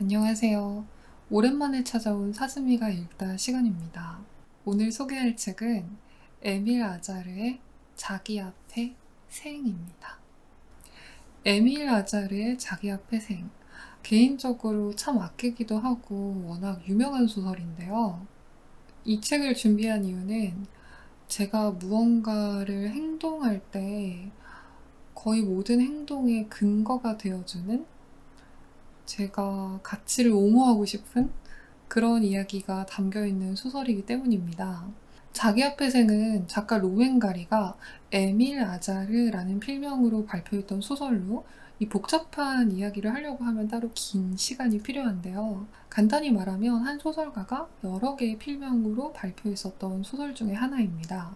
안녕하세요. 오랜만에 찾아온 사슴이가 읽다 시간입니다. 오늘 소개할 책은 에밀 아자르의 자기 앞에 생입니다. 에밀 아자르의 자기 앞에 생. 개인적으로 참 아끼기도 하고 워낙 유명한 소설인데요. 이 책을 준비한 이유는 제가 무언가를 행동할 때 거의 모든 행동의 근거가 되어주는 제가 가치를 옹호하고 싶은 그런 이야기가 담겨 있는 소설이기 때문입니다. 자기 앞의 생은 작가 로웬가리가 에밀 아자르라는 필명으로 발표했던 소설로 이 복잡한 이야기를 하려고 하면 따로 긴 시간이 필요한데요. 간단히 말하면 한 소설가가 여러 개의 필명으로 발표했었던 소설 중에 하나입니다.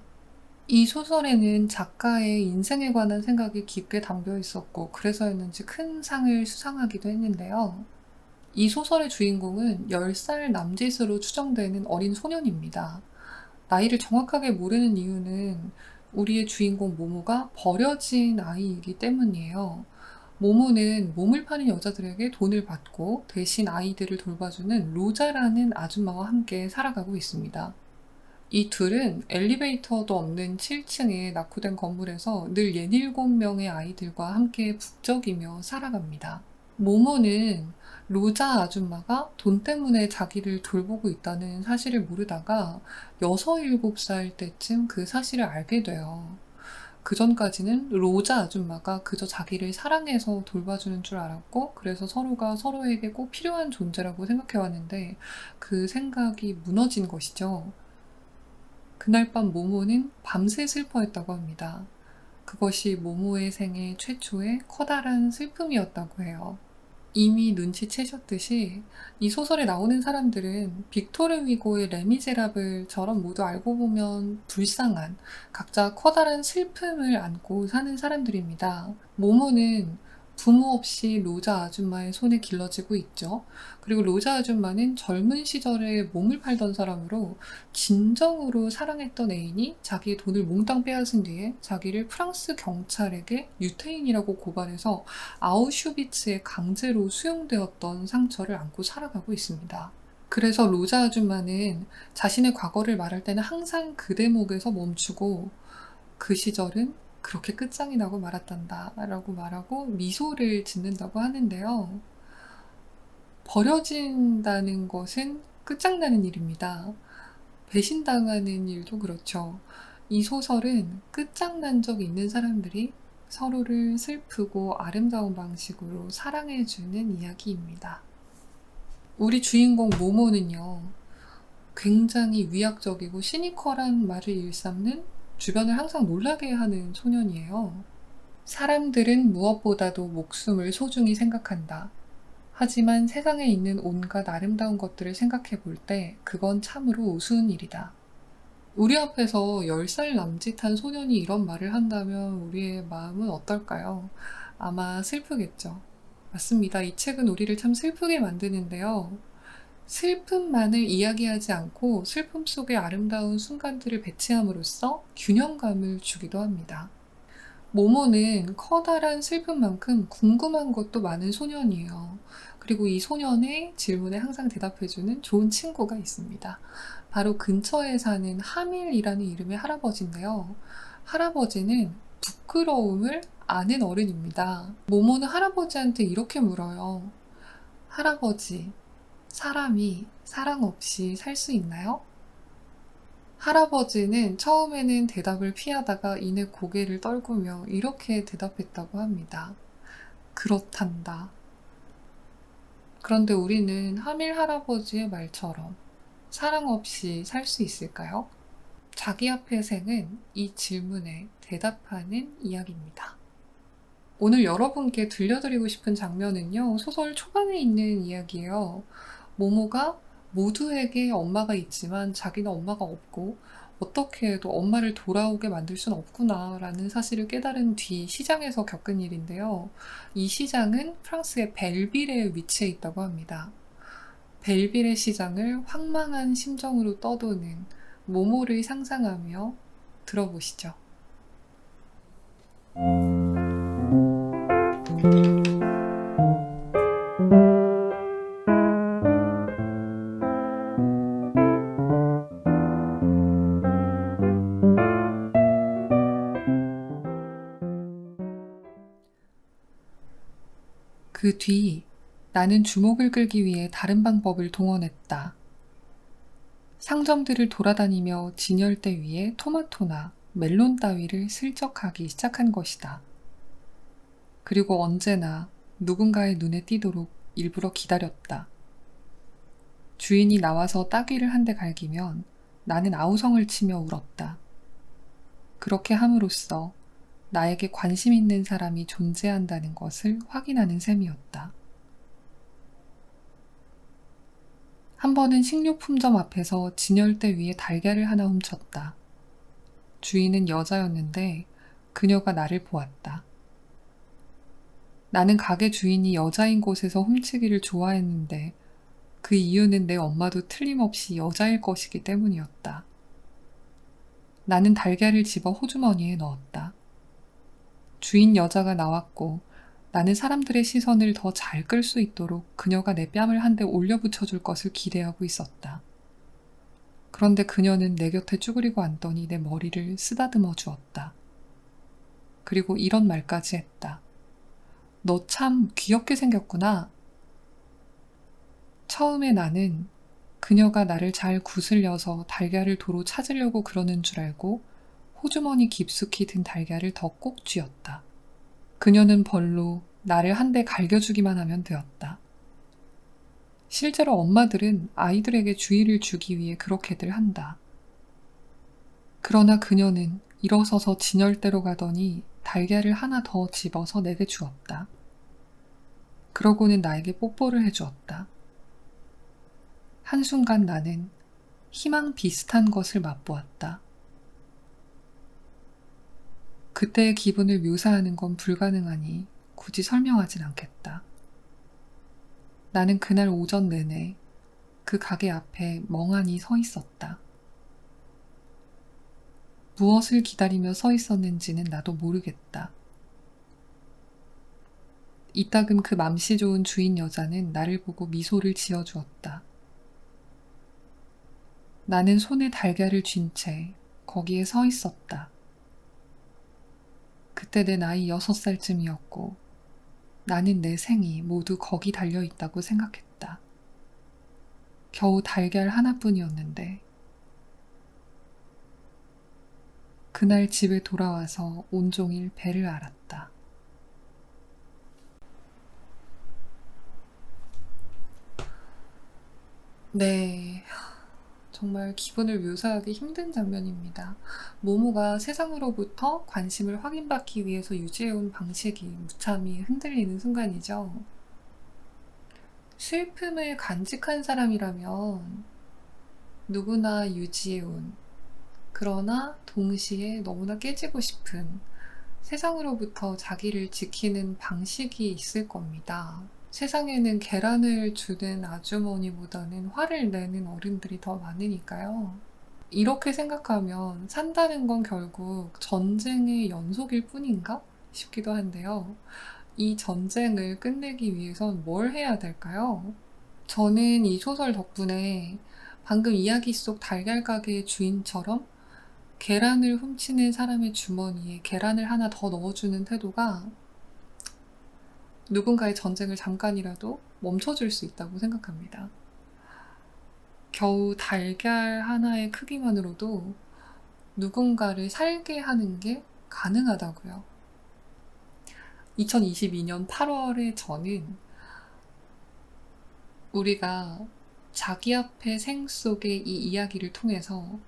이 소설에는 작가의 인생에 관한 생각이 깊게 담겨 있었고, 그래서였는지 큰 상을 수상하기도 했는데요. 이 소설의 주인공은 10살 남짓으로 추정되는 어린 소년입니다. 나이를 정확하게 모르는 이유는 우리의 주인공 모모가 버려진 아이이기 때문이에요. 모모는 몸을 파는 여자들에게 돈을 받고 대신 아이들을 돌봐주는 로자라는 아줌마와 함께 살아가고 있습니다. 이 둘은 엘리베이터도 없는 7층의 낙후된 건물에서 늘 67명의 아이들과 함께 북적이며 살아갑니다. 모모는 로자 아줌마가 돈 때문에 자기를 돌보고 있다는 사실을 모르다가 6, 7살 때쯤 그 사실을 알게 돼요. 그 전까지는 로자 아줌마가 그저 자기를 사랑해서 돌봐주는 줄 알았고, 그래서 서로가 서로에게 꼭 필요한 존재라고 생각해왔는데, 그 생각이 무너진 것이죠. 그날 밤 모모는 밤새 슬퍼했다고 합니다. 그것이 모모의 생애 최초의 커다란 슬픔이었다고 해요. 이미 눈치채셨듯이 이 소설에 나오는 사람들은 빅토르 위고의 레미제라블처럼 모두 알고 보면 불쌍한 각자 커다란 슬픔을 안고 사는 사람들입니다. 모모는 부모 없이 로자 아줌마의 손에 길러지고 있죠. 그리고 로자 아줌마는 젊은 시절에 몸을 팔던 사람으로 진정으로 사랑했던 애인이 자기의 돈을 몽땅 빼앗은 뒤에 자기를 프랑스 경찰에게 유태인이라고 고발해서 아우슈비츠에 강제로 수용되었던 상처를 안고 살아가고 있습니다. 그래서 로자 아줌마는 자신의 과거를 말할 때는 항상 그 대목에서 멈추고 그 시절은 그렇게 끝장이 나고 말았단다 라고 말하고 미소를 짓는다고 하는데요. 버려진다는 것은 끝장나는 일입니다. 배신당하는 일도 그렇죠. 이 소설은 끝장난 적 있는 사람들이 서로를 슬프고 아름다운 방식으로 사랑해주는 이야기입니다. 우리 주인공 모모는요, 굉장히 위약적이고 시니컬한 말을 일삼는 주변을 항상 놀라게 하는 소년이에요. 사람들은 무엇보다도 목숨을 소중히 생각한다. 하지만 세상에 있는 온갖 아름다운 것들을 생각해 볼 때 그건 참으로 우스운 일이다. 우리 앞에서 10살 남짓한 소년이 이런 말을 한다면 우리의 마음은 어떨까요? 아마 슬프겠죠. 맞습니다. 이 책은 우리를 참 슬프게 만드는데요. 슬픔만을 이야기하지 않고 슬픔 속의 아름다운 순간들을 배치함으로써 균형감을 주기도 합니다. 모모는 커다란 슬픔만큼 궁금한 것도 많은 소년이에요. 그리고 이 소년의 질문에 항상 대답해주는 좋은 친구가 있습니다. 바로 근처에 사는 하밀이라는 이름의 할아버지인데요. 할아버지는 부끄러움을 아는 어른입니다. 모모는 할아버지한테 이렇게 물어요. 할아버지, 사람이 사랑 없이 살 수 있나요? 할아버지는 처음에는 대답을 피하다가 이내 고개를 떨구며 이렇게 대답했다고 합니다. 그렇단다. 그런데 우리는 하밀 할아버지의 말처럼 사랑 없이 살 수 있을까요? 자기 앞의 생은 이 질문에 대답하는 이야기입니다. 오늘 여러분께 들려드리고 싶은 장면은요, 소설 초반에 있는 이야기예요. 모모가 모두에게 엄마가 있지만 자기는 엄마가 없고 어떻게 해도 엄마를 돌아오게 만들 순 없구나라는 사실을 깨달은 뒤 시장에서 겪은 일인데요. 이 시장은 프랑스의 벨빌에 위치해 있다고 합니다. 벨빌의 시장을 황망한 심정으로 떠도는 모모를 상상하며 들어보시죠. 그 뒤 나는 주목을 끌기 위해 다른 방법을 동원했다. 상점들을 돌아다니며 진열대 위에 토마토나 멜론 따위를 슬쩍 하기 시작한 것이다. 그리고 언제나 누군가의 눈에 띄도록 일부러 기다렸다. 주인이 나와서 따귀를 한 대 갈기면 나는 아우성을 치며 울었다. 그렇게 함으로써 나에게 관심 있는 사람이 존재한다는 것을 확인하는 셈이었다. 한 번은 식료품점 앞에서 진열대 위에 달걀을 하나 훔쳤다. 주인은 여자였는데 그녀가 나를 보았다. 나는 가게 주인이 여자인 곳에서 훔치기를 좋아했는데 그 이유는 내 엄마도 틀림없이 여자일 것이기 때문이었다. 나는 달걀을 집어 호주머니에 넣었다. 주인 여자가 나왔고 나는 사람들의 시선을 더 잘 끌 수 있도록 그녀가 내 뺨을 한 대 올려 붙여 줄 것을 기대하고 있었다. 그런데 그녀는 내 곁에 쭈그리고 앉더니 내 머리를 쓰다듬어 주었다. 그리고 이런 말까지 했다. 너 참 귀엽게 생겼구나. 처음에 나는 그녀가 나를 잘 구슬려서 달걀을 도로 찾으려고 그러는 줄 알고 호주머니 깊숙이 든 달걀을 더 꼭 쥐었다. 그녀는 벌로 나를 한 대 갈겨주기만 하면 되었다. 실제로 엄마들은 아이들에게 주의를 주기 위해 그렇게들 한다. 그러나 그녀는 일어서서 진열대로 가더니 달걀을 하나 더 집어서 내게 주었다. 그러고는 나에게 뽀뽀를 해주었다. 한순간 나는 희망 비슷한 것을 맛보았다. 그때의 기분을 묘사하는 건 불가능하니 굳이 설명하진 않겠다. 나는 그날 오전 내내 그 가게 앞에 멍하니 서 있었다. 무엇을 기다리며 서 있었는지는 나도 모르겠다. 이따금 그 맘씨 좋은 주인 여자는 나를 보고 미소를 지어주었다. 나는 손에 달걀을 쥔 채 거기에 서 있었다. 그때 내 나이 여섯 살쯤이었고 나는 내 생이 모두 거기 달려 있다고 생각했다. 겨우 달걀 하나뿐이었는데 그날 집에 돌아와서 온종일 배를 앓았다. 네. 정말 기분을 묘사하기 힘든 장면입니다. 모모가 세상으로부터 관심을 확인받기 위해서 유지해온 방식이 무참히 흔들리는 순간이죠. 슬픔을 간직한 사람이라면 누구나 유지해온 그러나 동시에 너무나 깨지고 싶은 세상으로부터 자기를 지키는 방식이 있을 겁니다. 세상에는 계란을 주는 아주머니보다는 화를 내는 어른들이 더 많으니까요. 이렇게 생각하면 산다는 건 결국 전쟁의 연속일 뿐인가 싶기도 한데요. 이 전쟁을 끝내기 위해선 뭘 해야 될까요? 저는 이 소설 덕분에 방금 이야기 속 달걀 가게의 주인처럼 계란을 훔치는 사람의 주머니에 계란을 하나 더 넣어주는 태도가 누군가의 전쟁을 잠깐이라도 멈춰줄 수 있다고 생각합니다. 겨우 달걀 하나의 크기만으로도 누군가를 살게 하는 게 가능하다고요. 2022년 8월에 저는 우리가 자기 앞에 생 속의 이 이야기를 통해서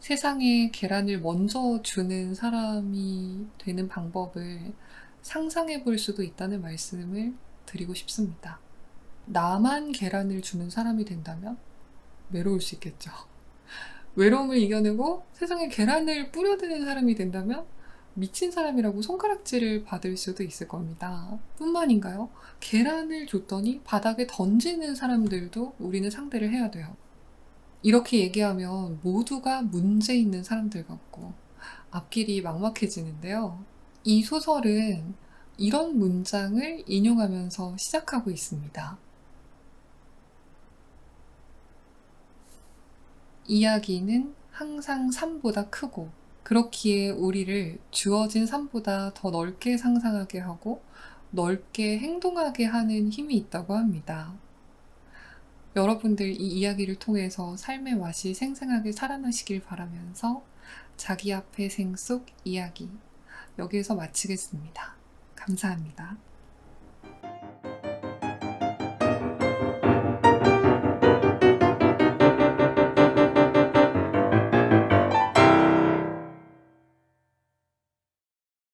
세상에 계란을 먼저 주는 사람이 되는 방법을 상상해 볼 수도 있다는 말씀을 드리고 싶습니다. 나만 계란을 주는 사람이 된다면 외로울 수 있겠죠. 외로움을 이겨내고 세상에 계란을 뿌려드는 사람이 된다면 미친 사람이라고 손가락질을 받을 수도 있을 겁니다. 뿐만인가요? 계란을 줬더니 바닥에 던지는 사람들도 우리는 상대를 해야 돼요. 이렇게 얘기하면 모두가 문제 있는 사람들 같고 앞길이 막막해지는데요. 이 소설은 이런 문장을 인용하면서 시작하고 있습니다. 이야기는 항상 삶보다 크고 그렇기에 우리를 주어진 삶보다 더 넓게 상상하게 하고 넓게 행동하게 하는 힘이 있다고 합니다. 여러분들 이 이야기를 통해서 삶의 맛이 생생하게 살아나시길 바라면서 자기 앞에 생 속 이야기 여기에서 마치겠습니다. 감사합니다.